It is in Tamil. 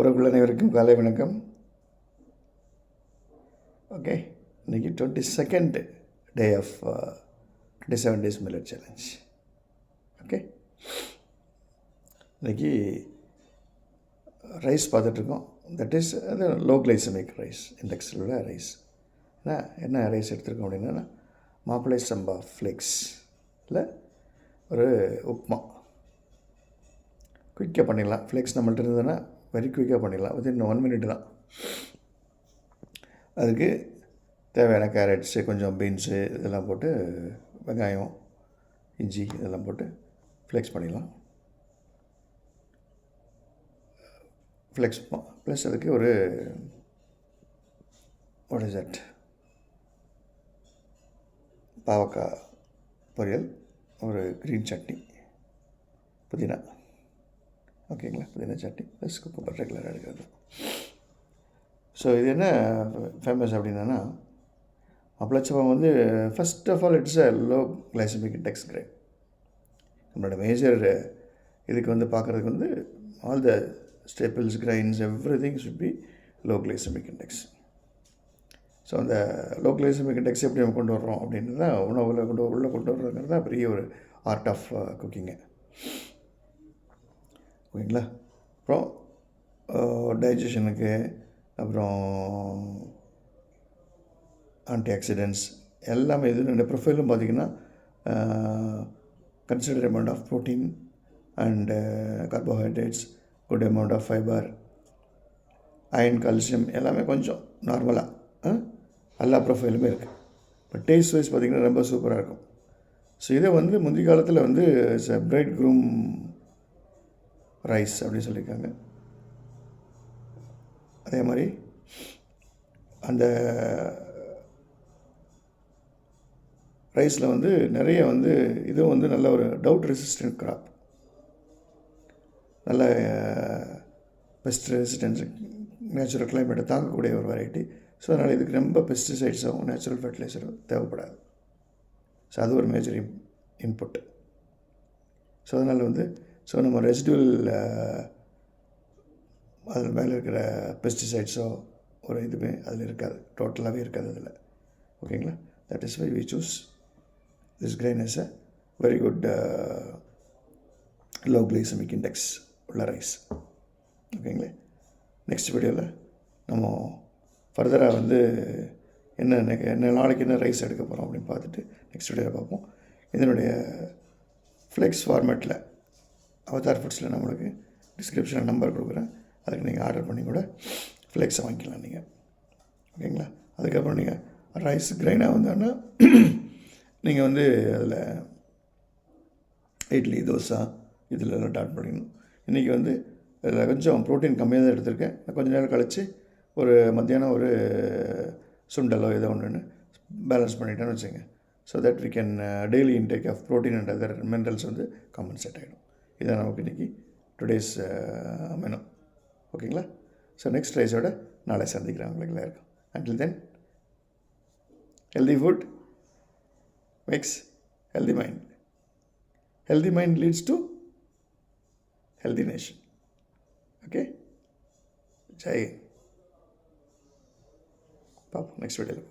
உறவுகள் அனைவருக்கும் காலை வணக்கம். ஓகே இன்னைக்கு twenty second day of twenty seven days millet challenge okay இன்னைக்கு ரைஸ் பார்த்துட்ருக்கோம். தட் இஸ் அது லோ கிளைசமிக் ரைஸ் இண்டெக்ஸில் உள்ள ரைஸ் என்ன என்ன ரைஸ் எடுத்திருக்கோம் அப்படின்னா மாப்பிள்ளை சம்பா ஃப்ளேக்ஸ் இல்லை ஒரு உப்மா குயிக்காக பண்ணிடலாம். ஃப்ளெக்ஸ் நம்மள்ட்ட இருந்ததுன்னா வெரி குயிக்காக பண்ணிடலாம். வித்தின் ஒன் மினிட் தான். அதுக்கு தேவையான கேரட்ஸு கொஞ்சம் பீன்ஸு இதெல்லாம் போட்டு வெங்காயம் இஞ்சி இதெல்லாம் போட்டு ஃப்ளெக்ஸ் பண்ணிடலாம். ஃப்ளெக்ஸ் ப்ளஸ் அதுக்கு ஒரு வாட் இஸ் தட் பாவக்காய் பொரியல் ஒரு க்ரீன் சட்னி புதினா. ஓகேங்களா? புதினா சட்னி ப்ளஸ் குக்கும்பர் ரெகுலராக எடுக்கிறது. ஸோ இது என்ன ஃபேமஸ் அப்படின்னா அப்பளச்சப்பம் வந்து first of all it's a low glycemic index great நம்மளோட மேஜர் இதுக்கு வந்து பார்க்குறதுக்கு வந்து all the staples grains everything should be low glycemic index so அந்த லோ கிளைசமிக் இண்டெக்ஸ் எப்படி நம்ம கொண்டு வர்றோம் அப்படின்னு தான் உணவில் கொண்டு உள்ளே கொண்டு வர்றதுங்கிறது தான் பெரிய ஒரு ஆர்ட் ஆஃப் குக்கிங்கு ஓகேங்களா அப்புறம் டைஜஷனுக்கு அப்புறம் ஆன்டி ஆக்சிடென்ட்ஸ் எல்லாமே இது ரெண்டு ப்ரொஃபைலும் பார்த்திங்கன்னா consider amount of protein and carbohydrates good amount of fibre iron calcium எல்லாமே கொஞ்சம் நார்மலாக எல்லா ப்ரொஃபைலுமே இருக்குது இப்போ டேஸ்ட் வைஸ் பார்த்திங்கன்னா ரொம்ப சூப்பராக இருக்கும். ஸோ இதை வந்து முந்தைய காலத்தில் வந்து பிரைட் க்ரூம் ரைஸ் அப்படின்னு சொல்லியிருக்காங்க. அதே மாதிரி அந்த ரைஸில் வந்து நிறைய வந்து இதுவும் வந்து நல்ல ஒரு டவுட் ரெசிஸ்டன்ட் கிராப் நல்ல பெஸ்ட் ரெசிஸ்டன்ஸ் நேச்சுரல் கிளைமேட்டை தாங்கக்கூடிய ஒரு வெரைட்டி ஸோ அதனால் இதுக்கு ரொம்ப பெஸ்டிசைட்ஸும் நேச்சுரல் ஃபர்டிலைசரும் தேவைப்படாது. ஸோ அது ஒரு மேஜர் இன் இன்புட் ஸோ அதனால் வந்து ஸோ நம்ம ரெசிடுவல் அதில் மேலே இருக்கிற பெஸ்டிசைட்ஸோ ஒரு இதுவுமே அதில் இருக்காது. டோட்டலாகவே இருக்காது அதில். ஓகேங்களா that is why we choose this grain is a very good low glycemic index உள்ள ரைஸ் ஓகேங்களா நெக்ஸ்ட் வீடியோவில் நம்ம ஃபர்தராக வந்து என்ன என்ன நாளைக்கு என்ன ரைஸ் எடுக்க போகிறோம் அப்படின்னு பார்த்துட்டு நெக்ஸ்ட் வீடியோவில் பார்ப்போம். இதனுடைய ஃப்ளெக்ஸ் ஃபார்மேட்டில் அவதார் ஃபுட்ஸில் நம்மளுக்கு டிஸ்கிரிப்ஷனில் நம்பர் கொடுக்குறேன். அதுக்கு நீங்கள் ஆர்டர் பண்ணி கூட ஃப்ளெக்ஸை வாங்கிக்கலாம் நீங்கள் ஓகேங்களா? அதுக்கப்புறம் நீங்கள் ரைஸ் கிரைனாக வந்தோன்னா நீங்கள் வந்து அதில் இட்லி தோசை இதில் எல்லாம் டாட் பண்ணிக்கணும். இன்றைக்கி வந்து இதில் கொஞ்சம் ப்ரோட்டீன் கம்மியாக தான் எடுத்திருக்கேன். கொஞ்சம் நேரம் கழித்து ஒரு மத்தியானம் ஒரு சுண்டலோ ஏதோ ஒன்று பேலன்ஸ் பண்ணிட்டேன்னு வச்சுங்க so that we can daily intake of protein and other minerals வந்து காம்பன்சேட் ஆகிடும் இதான் நமக்கு இன்றைக்கி டுடேஸ் மெனு ஓகேங்களா ஸோ நெக்ஸ்ட் ரைஸோட நாளை சந்திக்கிறேன் உங்களுக்கு எல்லாருக்கும் until then healthy food makes healthy mind healthy mind leads to healthy nation okay Jai பார்ப்போம் நெக்ஸ்ட் வீடியோவில்